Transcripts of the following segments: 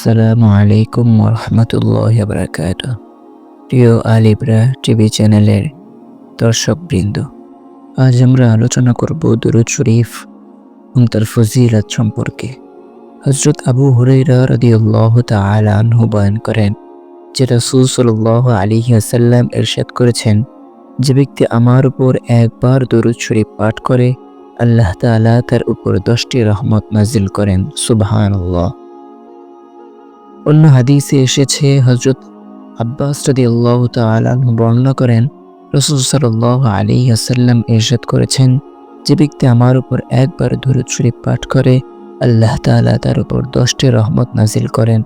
আসসালামু আলাইকুম রহমতুল্লাহ বারাকাত প্রিয় আলিব্রা টিভি চ্যানেলের দর্শকবৃন্দ, আজ আমরা আলোচনা করব দুরুদ শরীফ এবং তার ফজিলত সম্পর্কে। হজরত আবু হুরাইরা রাদিয়াল্লাহু তাআলা আনহু বয়ান করেন, যে রাসূল সাল্লাল্লাহু আলাইহি ওয়াসাল্লাম ইরশাদ করেছেন, যে ব্যক্তি আমার উপর একবার দরুদ শরীফ পাঠ করে, আল্লাহ তাআলা তার উপর দশটি রহমত নাজিল করেন। সুবহানাল্লাহ। অন্য হাদিসে এসেছে হজরত আব্বাস রদি আল্লাহ তালু বর্ণনা করেন, রসুল সাল্লাহ আলী আসাল্লাম এরশাদ করেছেন, যে ব্যক্তি আমার উপর একবার দরুদ শরীফ পাঠ করে, আল্লাহ তাআলা তার উপর দশটি রহমত নাজিল করেন,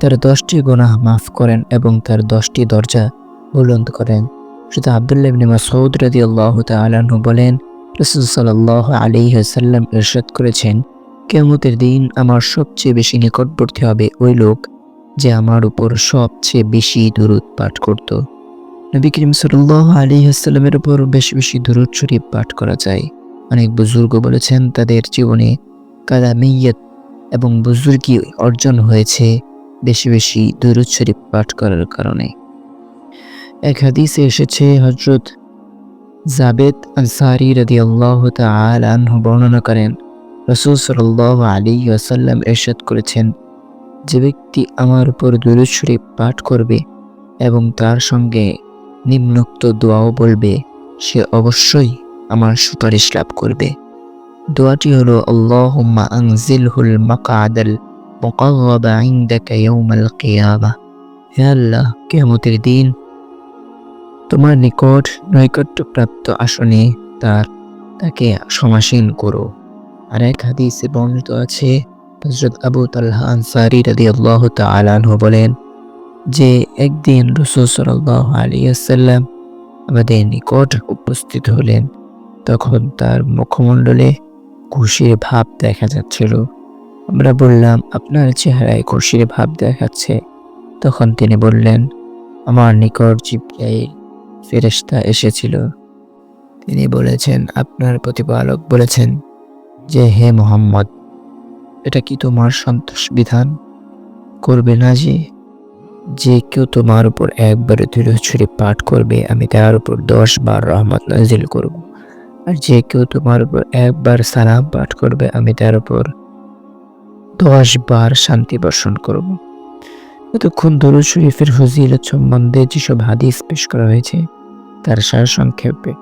তার দশটি গুনাহ মাফ করেন এবং তার দশটি দরজা বুলন্দ করেন। শুধু আবদুল্লাহ নিমা ইবনে মাসউদ রাদিয়াল্লাহু তাআলাহু বলেন, রাসূল সাল্লাল্লাহু আলাইহি ওয়াসাল্লাম ইরশাদ করেছেন, কিয়ামতের দিন আমার সবচেয়ে বেশি নিকটবর্তী হবে ওই লোক যে আমার উপর সবচেয়ে বেশি দূরত পাঠ করত। নবী করিম সাল্লাহ আলী আসসালামের উপর বেশি বেশি দূরত শরীফ পাঠ করা যায়। অনেক বুজুর্গ বলেছেন, তাদের জীবনে কালামিয়ত এবং বুজুর্গি অর্জন হয়েছে বেশি বেশি দূরত শরীফ পাঠ করার কারণে। এক হাদিসে এসেছে হজরত জাবেদ আনসারি রদি আল্লাহ আনহু বর্ণনা করেন, রসুল সাল্লাহ আলী আসাল্লাম এরশাদ করেছেন যে ব্যক্তি আমার উপর দুরুদ শরীফ পাঠ করবে এবং তার সঙ্গে নিম্নোক্ত দোয়াও বলবে, সে অবশ্যই আমার সুপারিশ লাভ করবে। দোয়াটি হলো, আল্লাহুম্মা আনজিলহুল মাকআদাল মুকাররাবা ইনদাকা ইয়াউমাল কিয়ামা। হে আল্লাহ, কিয়ামতের দিন তোমার নিকট নৈকট্যপ্রাপ্ত আসনে তার তাকে সমাসীন করো। আর এক হাদিসে বর্ণিত আছে হজরত আবু তাল্হা আনসারি রাদি আল্লাহ তালানহ বলেন যে একদিন রসুল সাল্লাহ আলিয়াল্লাম আমাদের নিকট উপস্থিত হলেন। তখন তার মুখমণ্ডলে খুশির ভাব দেখা যাচ্ছিল। আমরা বললাম, আপনার চেহারায় খুশির ভাব দেখাচ্ছে। তখন তিনি বললেন, আমার নিকট জিব্রাইল ফেরেশতা এসেছিল। তিনি বলেছেন, আপনার প্রতিপালক বলেছেন যে, হে মোহাম্মদ এটা কি তোমার সন্তোষ বিধান? করবে না যে? যে কেউ তোমার উপর একবারে ছুরি পাঠ করবে, আমি তার উপর দশ বার রহমত নাজিল করব। আর যে কেউ তোমার উপর একবার সালাম পাঠ করবে, আমি তার উপর দশ বার শান্তি বর্ষণ করব। এতক্ষণ দরুদ শরীফের ফজিলত সম্বন্ধে যেসব হাদিস পেশ করা হয়েছে, তার সার সংক্ষেপে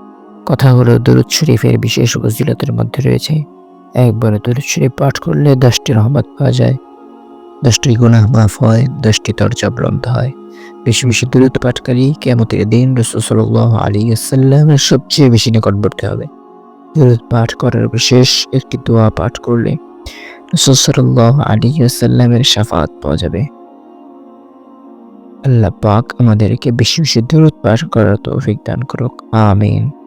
কথা হলো দরুদ শরীফের বিশেষ ফজিলতের মধ্যে রয়েছে। একবার দরুদ শরীফ পাঠ করলে দশটি রহমত পাওয়া যায়। দশটি গুনাহ মাফ হয়, দশটি দরজা বন্ধ হয়। বেশি বেশি দূরত পাঠকারী কেমতের দিন রসুল্লাহ আলী আসাল্লামের সবচেয়ে বেশি নিকটবর্তী হবে। দূরত পাঠ করার বিশেষ একটি দোয়া পাঠ করলে রসুল্লাহ আলী আসাল্লামের সাফাত পাওয়া যাবে। আল্লাহ পাক আমাদেরকে বেশি বেশি দূরত পাঠ করার তৌফিক দান করুক। আমিন।